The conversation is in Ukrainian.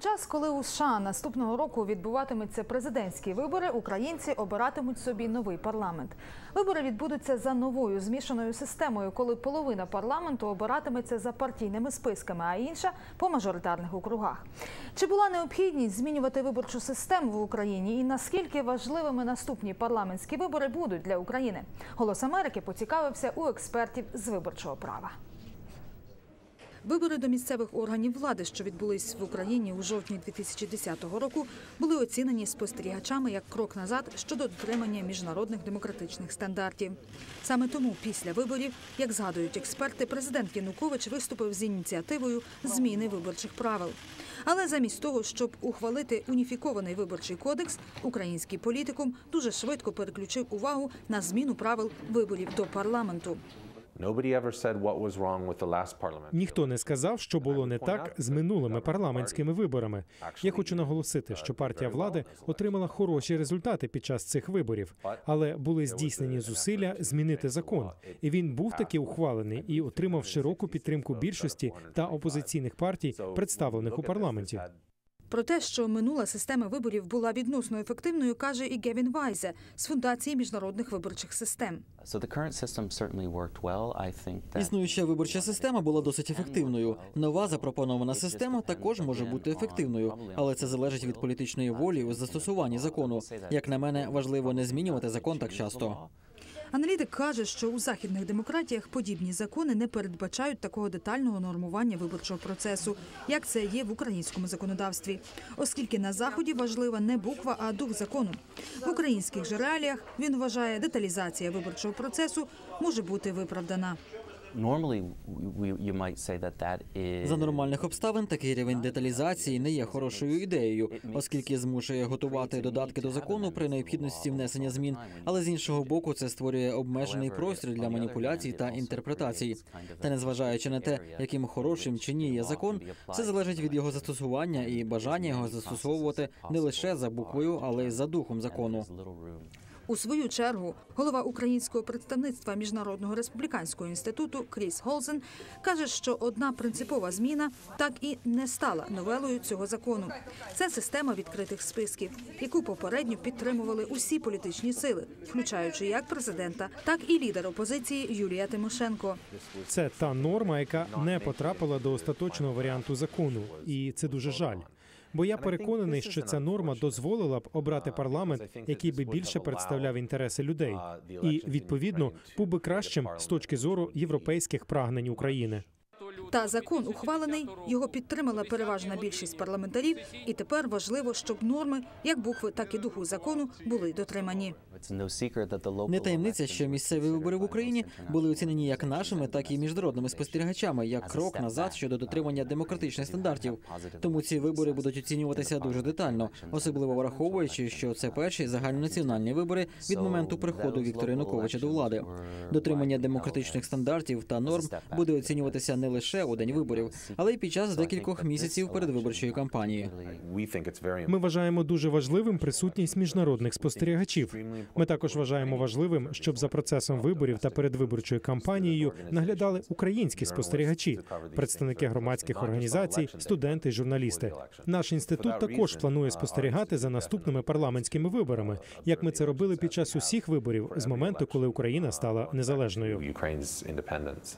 час, коли у США наступного року відбуватимуться президентські вибори, українці обиратимуть собі новий парламент. Вибори відбудуться за новою змішаною системою, коли половина парламенту обиратиметься за партійними списками, а інша по мажоритарних округах. Чи була необхідність змінювати виборчу систему в Україні, і наскільки важливими наступні парламентські вибори будуть для України? Голос Америки поцікавився у експертів з виборчого права. Вибори до місцевих органів влади, що відбулись в Україні у жовтні 2010 року, були оцінені спостерігачами як крок назад щодо дотримання міжнародних демократичних стандартів. Саме тому після виборів, як згадують експерти, президент Янукович виступив з ініціативою зміни виборчих правил. Але замість того, щоб ухвалити уніфікований виборчий кодекс, український політикум дуже швидко переключив увагу на зміну правил виборів до парламенту. Ніхто не сказав, що було не так з минулими парламентськими виборами. Я хочу наголосити, що партія влади отримала хороші результати під час цих виборів, але були здійснені зусилля змінити закон. І він був таки ухвалений і отримав широку підтримку більшості та опозиційних партій, представлених у парламенті. Про те, що минула система виборів була відносно ефективною, каже і Гевін Вайзе з фундації міжнародних виборчих систем. Існуюча виборча система була досить ефективною. Нова запропонована система також може бути ефективною, але це залежить від політичної волі у застосуванні закону. Як на мене, важливо не змінювати закон так часто. Аналітик каже, що у західних демократіях подібні закони не передбачають такого детального нормування виборчого процесу, як це є в українському законодавстві, оскільки на заході важлива не буква, а дух закону. В українських же реаліях він вважає, деталізація виборчого процесу може бути виправдана. За нормальних обставин такий рівень деталізації не є хорошою ідеєю, оскільки змушує готувати додатки до закону при необхідності внесення змін. Але з іншого боку, це створює обмежений простір для маніпуляцій та інтерпретацій. Та незважаючи на те, яким хорошим чи ні є закон, все залежить від його застосування і бажання його застосовувати не лише за буквою, але й за духом закону. У свою чергу голова українського представництва міжнародного республіканського інституту Кріс Голзен каже, що одна принципова зміна так і не стала новелою цього закону. Це система відкритих списків, яку попередньо підтримували усі політичні сили, включаючи як президента, так і лідер опозиції Юлія Тимошенко. Це та норма, яка не потрапила до остаточного варіанту закону, і це дуже жаль. Бо я переконаний, що ця норма дозволила б обрати парламент, який би більше представляв інтереси людей, і відповідно був би кращим з точки зору європейських прагнень України. Та закон ухвалений, його підтримала переважна більшість парламентарів, і тепер важливо, щоб норми, як букви, так і духу закону, були дотримані. Не таємниця, що місцеві вибори в Україні були оцінені як нашими, так і міжнародними спостерігачами, як крок назад щодо дотримання демократичних стандартів. Тому ці вибори будуть оцінюватися дуже детально, особливо враховуючи, що це перші загальнонаціональні вибори від моменту приходу Віктора Януковича до влади. Дотримання демократичних стандартів та норм буде оцінюватися не лише у день виборів, але й під час декількох місяців передвиборчої кампанії. Ми вважаємо дуже важливим присутність міжнародних спостерігачів. Ми також вважаємо важливим, щоб за процесом виборів та передвиборчою кампанією наглядали українські спостерігачі, представники громадських організацій, студенти, журналісти. Наш інститут також планує спостерігати за наступними парламентськими виборами, як ми це робили під час усіх виборів з моменту, коли Україна стала незалежною. Ukraine's independence.